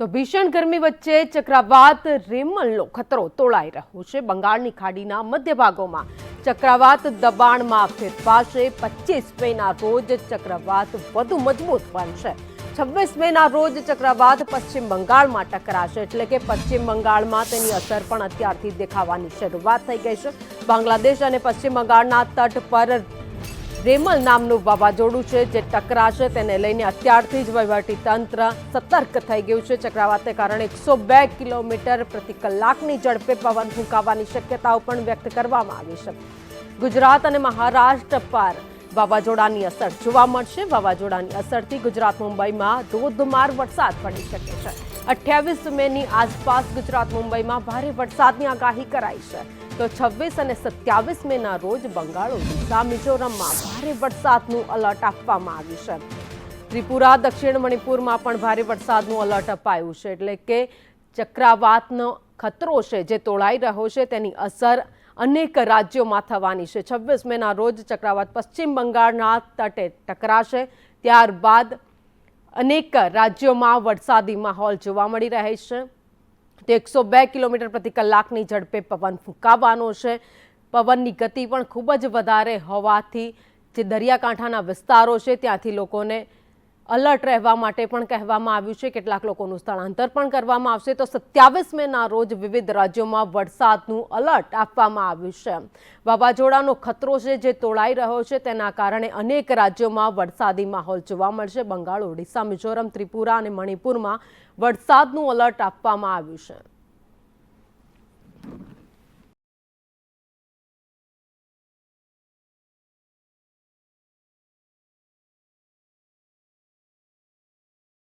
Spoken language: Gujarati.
તો ભીષણ ગરમી વચ્ચે ચક્રવાત રેમલનો ખતરો તોળાઈ રહ્યો છે. બંગાળની ખાડીના મધ્ય ભાગોમાં ચક્રવાત દબાણમાં ફેરફાશે પચીસ મેના રોજ ચક્રવાત વધુ મજબૂત બનશે. છવ્વીસ મેના રોજ ચક્રવાત પશ્ચિમ બંગાળમાં ટકરાશે એટલે કે પશ્ચિમ બંગાળમાં તેની અસર પણ અત્યારથી દેખાવાની શરૂઆત થઈ ગઈ છે. બાંગ્લાદેશ અને પશ્ચિમ બંગાળના તટ પર રેમલ નામનું વાવાઝોડું છે જે ટકરાશે તેને લઈને અત્યારથી જ વહીવટી તંત્ર સતર્ક થઈ ગયું છે. ચક્રવાતને કારણે એકસો બે કિલોમીટર પ્રતિ કલાકની ઝડપે પવન ફૂંકાવાની શક્યતાઓ પણ વ્યક્ત કરવામાં આવી છે. ગુજરાત અને મહારાષ્ટ્ર પર વાવાઝોડાની અસર જોવા મળશે. વાવાઝોડાની અસરથી ગુજરાત મુંબઈમાં ધોધમાર વરસાદ પડી શકે છે. અઠ્યાવીસ મેની આસપાસ ગુજરાત મુંબઈમાં ભારે વરસાદની આગાહી કરાઈ છે. તો છવ્વીસ અને સત્યાવીસ મેના રોજ બંગાળ, ઓડિશા, મિઝોરમમાં ભારે વરસાદનું અલર્ટ આપવામાં આવ્યું છે. ત્રિપુરા, દક્ષિણ મણિપુરમાં પણ ભારે વરસાદનું અલર્ટ અપાયું છે. એટલે કે ચક્રાવાતનો ખતરો છે જે તોળાઈ રહ્યો છે, તેની અસર અનેક રાજ્યોમાં થવાની છે. છવ્વીસ મેના રોજ ચક્રવાત પશ્ચિમ બંગાળના તટે ટકરાશે. ત્યારબાદ અનેક રાજ્યોમાં વરસાદી માહોલ જોવા મળી રહે છે. તે એકસો બે કિલોમીટર પ્રતિ કલાકની ઝડપે પવન ફૂંકાવાનો છે. પવનની ગતિ પણ ખૂબ જ વધારે હોવાથી જે દરિયાકાંઠાના વિસ્તારો છે, ત્યાંથી લોકોને અલર્ટ રહેવા માટે પણ કહેવામાં આવ્યું છે. કેટલાક લોકોનું સ્થળાંતર પણ કરવામાં આવશે. તો સત્યાવીસ મેના રોજ વિવિધ રાજ્યોમાં વરસાદનું અલર્ટ આપવામાં આવ્યું છે. વાવાઝોડાનો ખતરો છે જે તોળાઈ રહ્યો છે. તેના કારણે અનેક રાજ્યોમાં વરસાદી માહોલ જોવા મળશે. બંગાળ, ઓડિશા, મિઝોરમ, ત્રિપુરા અને મણિપુરમાં વરસાદનું અલર્ટ આપવામાં આવ્યું છે.